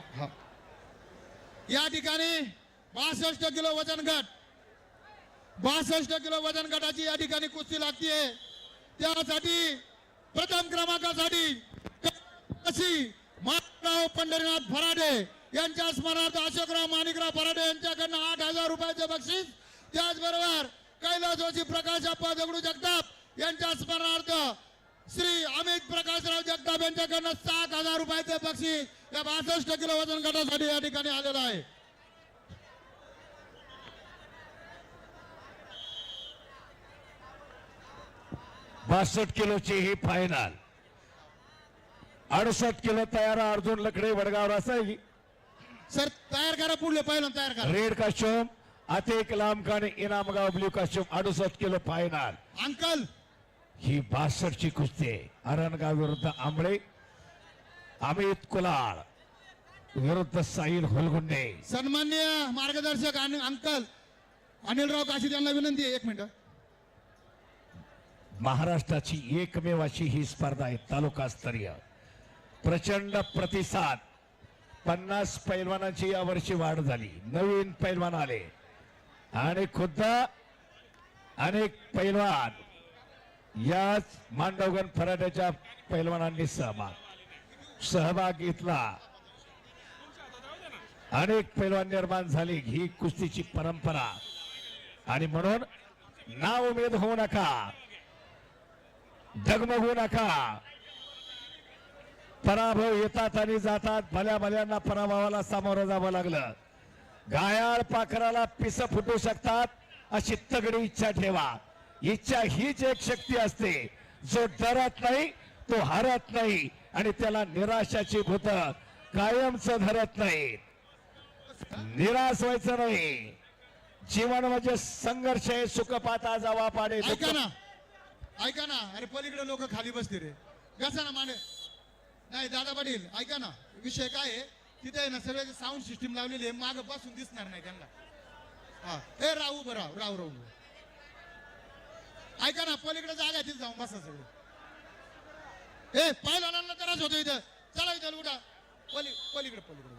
हा. या ठिकाणी बासष्ट किलो वजन गट. बासष्ट किलो वजन गटाची या ठिकाणी कुस्ती लागतीये. त्यासाठी प्रथम क्रमांकासाठी कशी माणराव पंढरीनाथ फराडे यांच्या स्मरणार्थ अशोकराव माणिकराव फराडे यांच्याकडनं आठ हजार रुपयाचे बक्षीस. त्याचबरोबर कैलास जोशी प्रकाश अप्पा दगडू जगताप यांच्या स्मरणार्थ श्री अमित प्रकाशराव जगताप यांच्याकडनं सात हजार रुपयाचे बक्षीस या बासष्ट किलो वजन गटासाठी या ठिकाणी आलेलं आहे. बासष्ट किलोची ही फायनल अडुसष्ट किलो तयार अर्जुन लकडे वडगाव रसाई सर तयार करा पुढले पहिलं तयार करा. रेड काश्योम अतिक लांबकाने इनामगाव ब्ल्यू काश्योम अडुसष्ट किलो फायनल अंकल ही बासष्ट ची कुस्ती आहे. अरणगाव विरुद्ध आंबळे अमित कुलाळ विरुद्ध साहिल होलगुंडे. सन्मान्य मार्गदर्शक आणि अंकल अनिलराव काशी यांना विनंती आहे एक मिनिट. महाराष्ट्राची एकमेव अशी ही स्पर्धा आहे तालुकास्तरीय प्रचंड प्रतिसाद. पन्नास पैलवानांची यावर्षी वाढ झाली. नवीन पैलवान आले. आणि खुद्द अनेक पैलवान याच मांडवगण फराट्याच्या पैलवानांनी सहभाग. सहभाग घेतला. अनेक पैलवान निर्माण झाली. ही कुस्तीची परंपरा. आणि म्हणून ना उमेद होऊ नका. डगमगू नका. पराभव येतात आणि जातात. भल्या भल्यांना पराभवाला सामोरं जावं लागलं. घायाळ पाखराला पिस फुटू शकतात अशी तगडी इच्छा ठेवा. इच्छा हीच एक शक्ती असते. जो डरत नाही तो हरत नाही आणि त्याला निराशाची भूत कायमच धरत नाही. निराश व्हायचं नाही. जीवन म्हणजे संघर्ष आहे सुखपाता जावा पाडे ऐका ना. ऐका ना. अरे पलीकडे लोक खाली बसते रे. कसा ना माने नाही दादा पाटील ऐका ना. विषय काय आहे? तिथे आहे ना सगळ्याची साऊंड सिस्टीम लावलेली आहे माग बसून दिसणार नाही त्यांना. हा. ए राहू उभं राहू राहू. ऐका ना पलीकडे जागा आहे तिथे जाऊन बसा सगळे. ए पायलांना त्रास होतो इथं. चला इथं उठा पली पलीकडे पलीकडे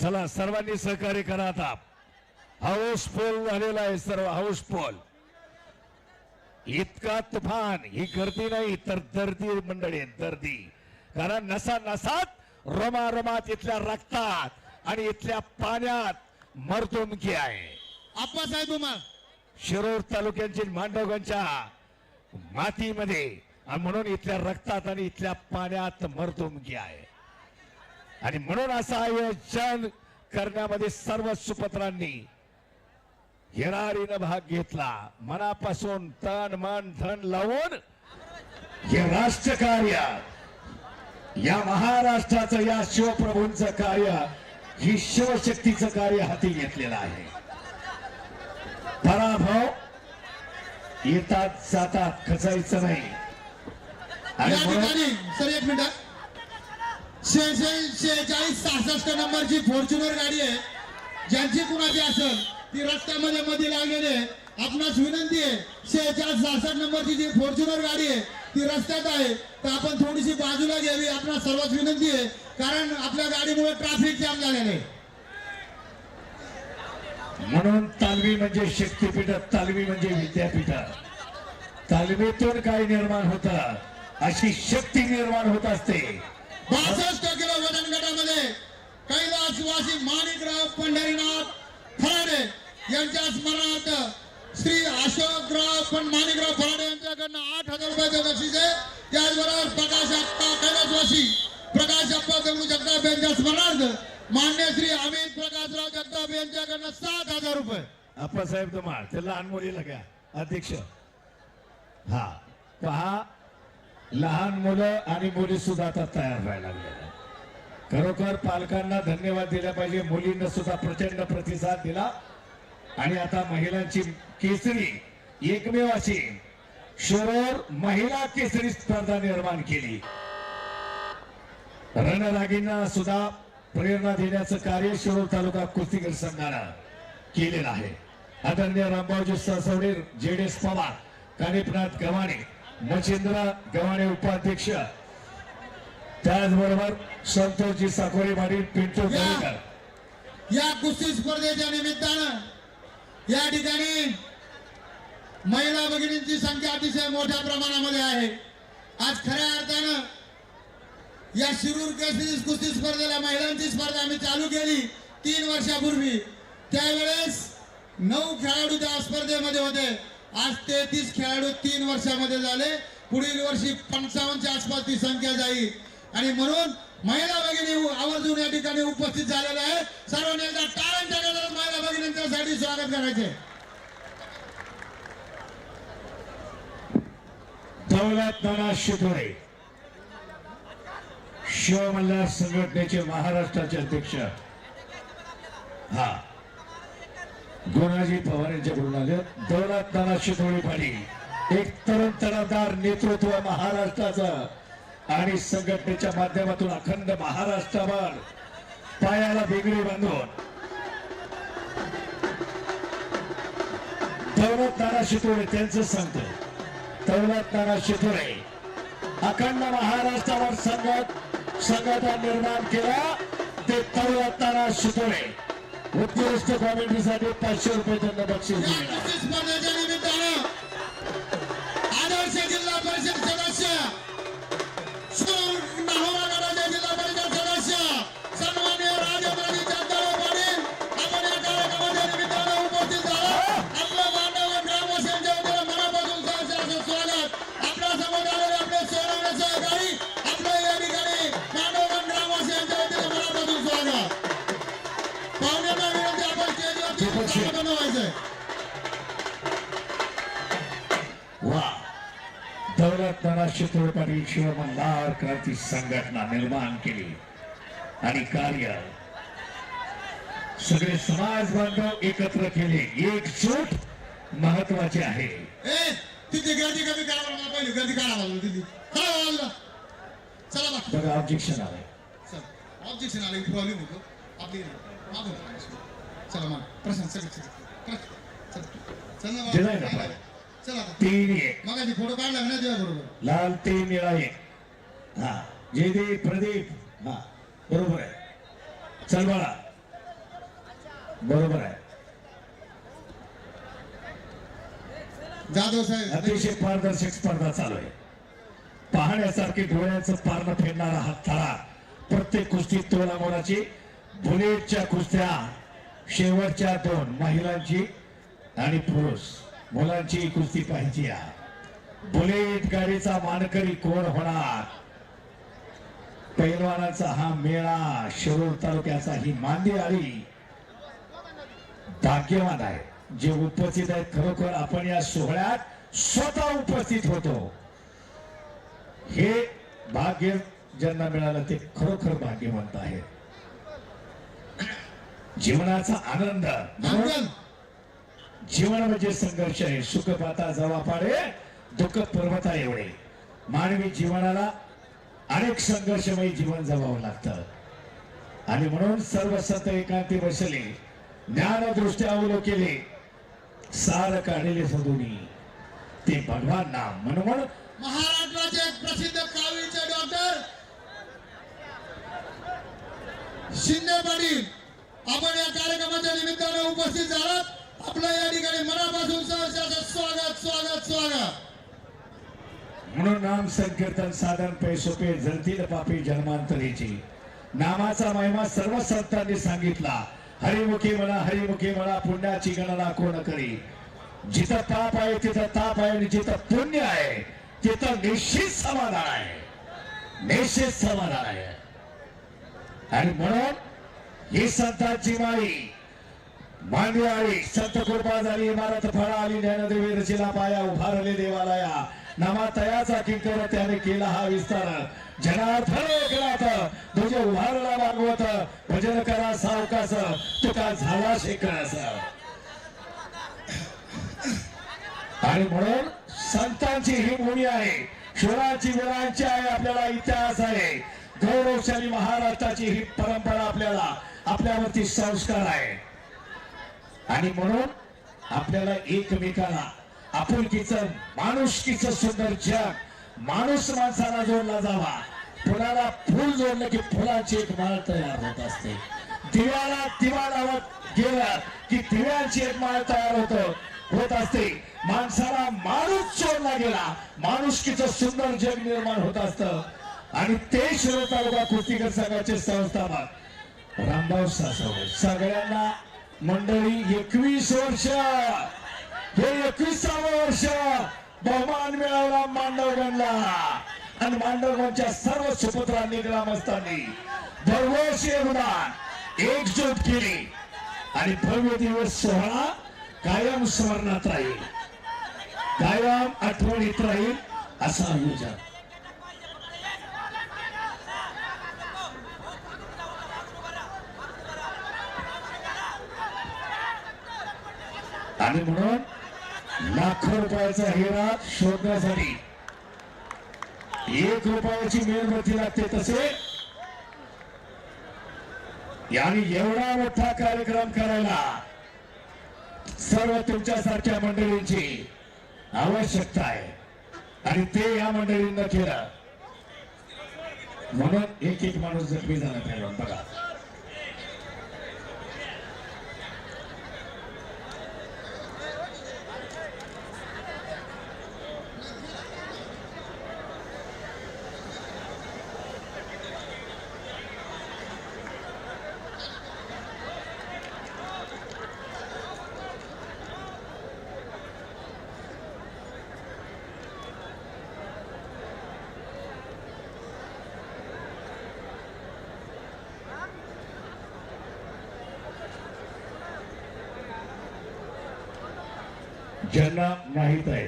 चला सर्वांनी सहकार्य करा आता. हाऊसफुल झालेला आहे सर्व हाऊसफुल इतका तुफान ही गर्दी नाही तर दर्दी मंडळी दर्दी. कारण नसा नसात रोमा रोमात इथल्या रक्तात. आणि इथल्या पाण्यात मर्दुमकी आहे. आप्पासाहेब उमा. शिरूर तालुक्यांची मांडवगंच्या मातीमध्ये आणि म्हणून इथल्या रक्तात आणि इथल्या पाण्यात मर्दुमकी आहे. आणि म्हणून असं आयोजन करण्यामध्ये सर्व सुपत्रांनी हिरारीनं भाग घेतला. मनापासून तन मन धन लावून हे राष्ट्रकार्य या महाराष्ट्राचं या शिवप्रभूंचं कार्य ही शिवशक्तीचं कार्य हाती घेतलेलं आहे. पराभव येतात जातात खचायचं नाही. या ठिकाणी सर एक मिनिट. शेहेचाळीस सहासष्ट नंबरची फॉर्च्युनर गाडी आहे. ज्यांची कुणाची असेल ती रस्त्यामध्ये मध्ये लागलेली आहे. आपणास विनंती आहे शेहेचाळीस सहासष्ट नंबरची जी फॉर्च्युनर गाडी आहे ती रस्त्यात आहे. तर आपण थोडीशी बाजूला घ्यावी. आपणास सर्वात विनंती आहे. कारण आपल्या गाडीमुळे ट्रॅफिक जाम झालेलं म्हणून तालमी म्हणजे शक्तीपीठ तालमी म्हणजे विद्यापीठ. तालमीतून काय निर्माण होत अशी शक्ती निर्माण होत असते. बासष्ट किलो वजन गटामध्ये कैलासवासी माणिकराव पंढरीनाथ फराडे यांच्या स्मरणार्थ श्री अशोकराव पण माणिकराव फराडे यांच्याकडनं आठ हजार रुपयाचे बक्षीस आहे. त्याचबरोबर प्रकाश अप्पा कैलासवासी प्रकाश अप्पा दगडू जगताप यांच्या स्मरणार्थ मान्य श्री अमित प्रकाशराव जगताप यांच्याकडनं सात हजार रुपये. आप्पासाहेब तुम्हाला ते लहान मुलीला घ्या. अध्यक्ष. हा. पहा लहान मुलं आणि मुली सुद्धा आता तयार व्हायला लागले खरोखर पालकांना धन्यवाद दिला पाहिजे मुलींना सुद्धा प्रचंड प्रतिसाद दिला. आणि आता महिलांची केसरी एकमेव अशी शोरोर महिला केसरी स्पर्धा निर्माण केली. रणरागींना सुद्धा प्रेरणा देण्याचं कार्य शिरोर तालुका कुस्तीगीर संघानं केलेलं आहे. आदरणीय रामभाऊजी सरसवडे जेडेस पवार कानिपनाथ गव्हाणे मच्छिंद्र गव्हाणे उपाध्यक्ष त्याचबरोबर संतोषजी साकोरे पाटील पिंटू गवळीकर या कुस्ती स्पर्धेच्या निमित्तानं या ठिकाणी महिला भगिनींची संख्या अतिशय मोठ्या प्रमाणामध्ये आहे. आज खऱ्या अर्थानं या शिरूर केसरी कुस्ती स्पर्धेला महिलांची स्पर्धा आम्ही चालू केली तीन वर्षापूर्वी. त्यावेळेस नऊ खेळाडू त्या स्पर्धेमध्ये होते. आज तेहतीस खेळाडू तीन वर्षामध्ये झाले. पुढील वर्षी पंचावन्नच्या आसपास ती संख्या जाईल. आणि म्हणून महिला भगिनी आवर्जून या ठिकाणी उपस्थित झालेल्या आहे सर्वांनी एकदा टाळ्यांच्या गजरात महिला भगिनींच्यासाठी स्वागत करायचे दौलत नाना शितोळे शिवमल्हार संघटनेचे महाराष्ट्राचे अध्यक्ष. हा. गुणाजी पवार यांच्याकडून आले. दौलत नाना शितोळे पाटील एक तरुण तडादार नेतृत्व महाराष्ट्राचं आणि संघटनेच्या माध्यमातून अखंड महाराष्ट्रावर पायाला वेगळी बांधून. दौलत नाना शितोळे त्यांचं सांगतो दौलत नाना शितोळे अखंड महाराष्ट्रावर संघट संघटन निर्माण केला. ते दौलत नाना उत्कृष्ट कॉमेंट्रीसाठी पाचशे रुपये त्यांना बक्षीस दिले स्टेजवरती बनवायचंय वा दौलत पाटील शिवमल्हार क्रांती संघटना निर्माण केली. आणि कार्य सगळे समाज बांधव एकत्र केले. एकजूट महत्त्वाचे आहे. तिथे गर्दी कमी करा बरं मला पहिली गर्दी काढा बाजूला तिथे. चला बघा ऑब्जेक्शन आलंय. ऑब्जेक्शन आले प्रॉब्लेम होतो. आपली चला मग. प्रशांत चल चल. चल तीन एक. मग फोटो काढला ना तुझ्या बरोबर? लाल तीन निळा एक. हा. प्रदीप. हा. बरोबर आहे. चल बाळा. बरोबर आहे. जाधव साहेब अतिशय पारदर्शक स्पर्धा चालू आहे. पाहण्यासारखी डोळ्याचं पारणं फेडणारा हा थळा प्रत्येक कुस्तीत तोला मोलाची बुलेटच्या कुस्त्या. शेवटच्या दोन महिलांची आणि पुरुष. मुलांची कुस्ती पाहिजे बुलेट गाडीचा मानकरी कोण होणार? पैलवानाचा हा मेळा शिरूर तालुक्याचा ही मांदी आळी भाग्यवान आहे. जे उपस्थित आहेत खरोखर आपण या सोहळ्यात स्वतः उपस्थित होतो. हे भाग्य ज्यांना मिळालं ते खरोखर भाग्यवंत आहे जीवनाचा आनंद. जीवन म्हणजे संघर्ष आहे. सुख पाता जवा पाडे दुःख पर्वता एवढे मानवी जीवनाला अनेक संघर्षमयी जीवन जगावं लागतं. आणि म्हणून सर्व संत एकांती बसले ज्ञानदृष्ट्या अवलोकेले सार काढले सदुनी. ते भगवान नाम म्हणून महाराष्ट्राचे प्रसिद्ध कावीळचे डॉक्टर शिंदे पाटील. आपण या कार्यक्रमाच्या निमित्तानं उपस्थित झालात. आपलं या ठिकाणी मनापासून स्वागत स्वागत स्वागत. म्हणून नाम संकीर्तन साधन पे सोपे जळतील पापी जन्मांतरीची. नामाचा महिमा सर्व संतांनी सांगितला. हरिमुखी म्हणा हरिमुखी म्हणा पुण्याची गणना कोण करी? जिथं पाप आहे तिथं ताप आहे आणि जिथं पुण्य आहे तिथं निश्चित समाधान आहे. निश्चित समाधान आहे. आणि म्हणून ही संतांची माळी. मांडवी आली संत कृपा झाली इमारत फळा आली ज्ञानदेवी रचिला पाया उभारले देवालया. नामा तयाचा किंकर त्याने केला हा विस्तार. जनार्दन एकनाथ तुझे उभारला मागवत भजन करा सावकास तुका झाला शेकरास आणि म्हणून संतांची ही भूमी आहे. शिवराची गुणांची आहे आपल्याला इतिहास आहे. गौरवशाली महाराष्ट्राची ही परंपरा आपल्याला आपल्यावरती संस्कार आहे. आणि म्हणून आपल्याला एकमेकाला आपुलकीचं माणुसकीचं सुंदर जग माणूस माणसाला जोडला जावा. फुलाला फुल जोडलं की फुलाची एक माळ तयार होत असते. दिव्याला दिवा लावत गेला की दिव्याची एक माळ तयार होत होत असते. माणसाला माणूस जोडला गेला माणुसकीचं सुंदर जग निर्माण होत असतं. आणि ते शिरो तालुका कुस्तीकर संघाचे संस्थापक. रामभाऊ सासवडे. सगळ्यांना मंडळी एकवीस वर्ष. हे एकविसावं वर्ष. बहुमान मिळाला मांडवगणला. आणि मांडवगणच्या सर्व सुपुत्रांनी ग्रामस्थांनी दरवर्षी योगदान एकजूट केली. आणि भव्य दिवस सोहळा कायम स्मरणात राहील. कायम आठवणीत राहील असं आयोजन. आणि म्हणून लाखो रुपयाचा हिरा शोधण्यासाठी एक रुपयाची मेणबत्ती लागते तसे. आणि एवढा मोठा कार्यक्रम करायला सर्व तुमच्यासारख्या मंडळींची आवश्यकता आहे. आणि ते या मंडळींना केलं म्हणून एक एक माणूस जखमी झाला पाहिजे बघा. ज्यांना माहीत आहे.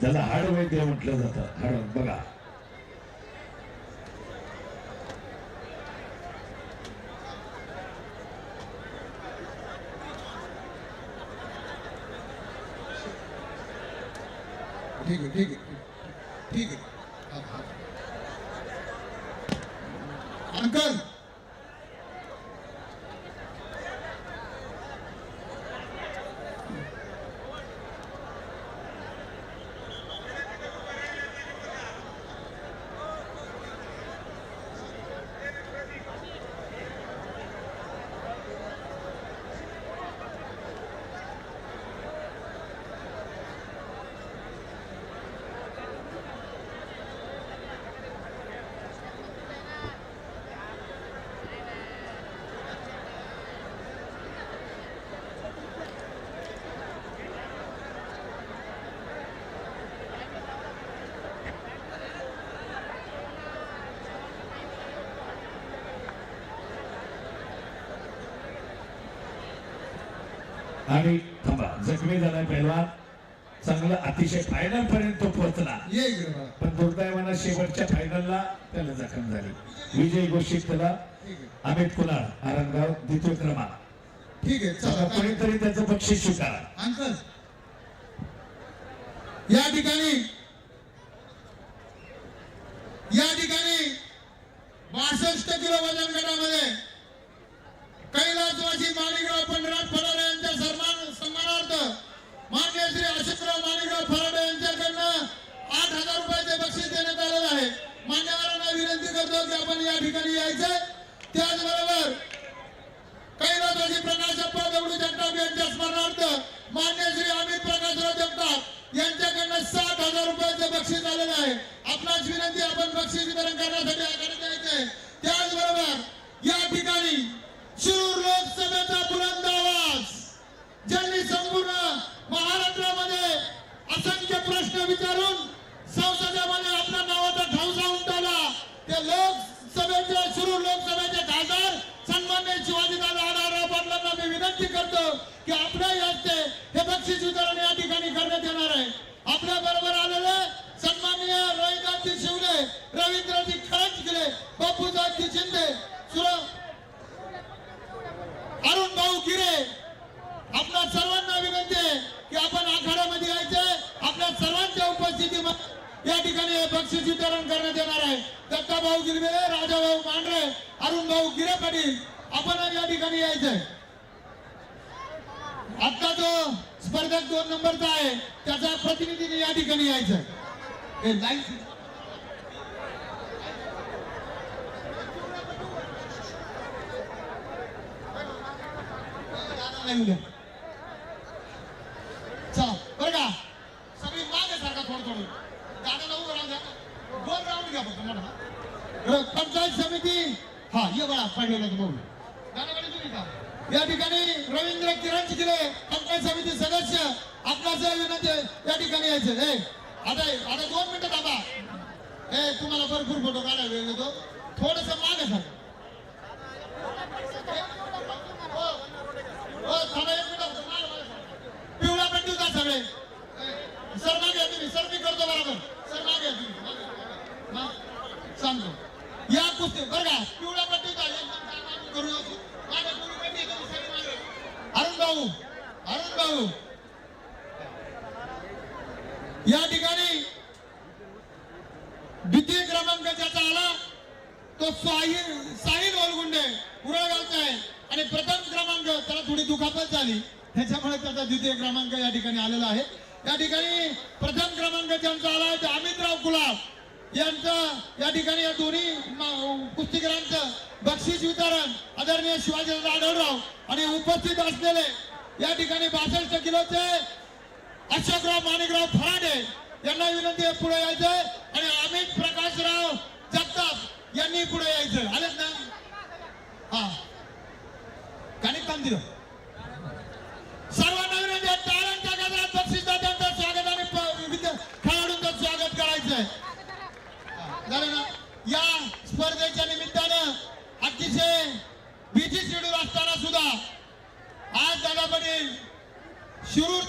ज्याला हाडवैद्य म्हटलं जातं. हाड बघा. ठीक आहे ठीक आहे. ठीक आहे. अंकल! आणि थांबा जखमी झाला पहिलवान. चांगलं अतिशय फायनल पर्यंत तो पोहोचला. पण दुर्दैवानं शेवटच्या फायनलला त्याला जखम झाली. विजय घोषित केला. आहे अमित कुलार आरंगाव द्वितीय क्रमांक. ठीक आहे कोणीतरी त्याचं बक्षीस स्वीकारा. अंकल. या ठिकाणी. या ठिकाणी बासष्ट किलो वजन गटामध्ये कैलासवासी माणिकराव पंढरात फराडे यांच्या सन्मान सन्मानार्थ मान्य श्री अशोकराव माणिकराव फराडे यांच्याकडनं आठ हजार रुपयाचे बक्षीस देण्यात आलेलं आहे. मान्यवरांना विनंती करतो की आपण या ठिकाणी यायचं. त्याचबरोबर कैलासवासी प्रकाशप्पा दगडू जगताप यांच्या स्मरणार्थ मान्य श्री अमित प्रकाशराव जगताप यांच्याकडनं सात हजार रुपयाचं बक्षीस आलेलं आहे. आपणास विनंती आपण बक्षीस वितरण करण्यासाठी आकडे द्यायचंय त्याचबरोबर या ठिकाणी शिरूर लोकसभेचा बुलंद प्रश्न विचारून संसदेमध्ये आपल्या नावाचा ठवसा उमटवला. ते लोकसभेचे सुरू लोकसभेचे खासदार सन्मान्य शिवाजीदादा आढळराव पाटलांना मी विनंती करतो की आपल्या हस्ते हे बक्षीस वितरण या ठिकाणी करण्यात येणार आहे. आपल्या बरोबर आलेले सन्माननीय रोहिदाजी शिवले रवींद्रजी खळंजगिरे बापूजाजी शिंदे सुर अरुण भाऊ गिरे आपल्या सर्वांना विनंती आहे की आपण आखाड्यामध्ये यायचंय आपल्या सर्वांच्या उपस्थितीमध्ये या ठिकाणी हे बक्षीस वितरण करण्यात येणार आहे. दत्ताभाऊ गिरवे राजाभाऊ मांढरे अरुण भाऊ गिरे पाटील आपण या ठिकाणी यायचंय आता जो स्पर्धक दोन नंबरचा आहे त्याचा प्रतिनिधीने या ठिकाणी यायचंय नाही उद्या चला बरं का? सगळी मागे सारखा थोडं थोडं दादाला उभं द्या. दोन राऊंड घ्या फक्त पंचायत समिती. हा ये बघा पाहिलेलं बघू दादाकडे तुम्ही का? या ठिकाणी रवींद्र किरण चिखले पंचायत समिती सदस्य. आपणाचं विनंती या ठिकाणी यायचं. ए आता आता दोन मिनिटं थांबा. ए तुम्हाला भरपूर फोटो काढायला वेळ देतो. थोडस मागे सर हो हो थांबा एक मिनिट फक्त मागे मागे सर. पिवळा पट्टी का सगळे ए, सर मागे या तुम्ही सर मी करतो बरोबर सर मागे या तुम्ही सांगतो. या कुस्ती बरं का? पिवळ्या पट्टी करू अरुण भाऊ अरुण भाऊ. या ठिकाणी द्वितीय क्रमांक ज्याचा आला तो साहिल साहिल ओलगुंडे उरळगावचा आहे. आणि प्रथम क्रमांक त्याला थोडी दुखापत झाली. त्याच्यामुळे त्याचा द्वितीय क्रमांक या ठिकाणी आलेला आहे. या ठिकाणी प्रथम क्रमांक ज्यांचा आला आहे ते अमितराव कुलाब यांचं या ठिकाणी या दोन्ही कुस्तीगरांचं बक्षीस वितरण आदरणीय शिवाजी आढळराव आणि उपस्थित असलेले या ठिकाणी बासष्ट किलोचे अशोकराव माणिकराव फराडे यांना विनंती आहे पुढे यायचंय आणि अमित प्रकाशराव जगताप यांनी पुढे यायचं आलेच ना? हा. कानिक काम दिलं शेड्यूल असताना सुद्धा आज दादा पाटील शिरूर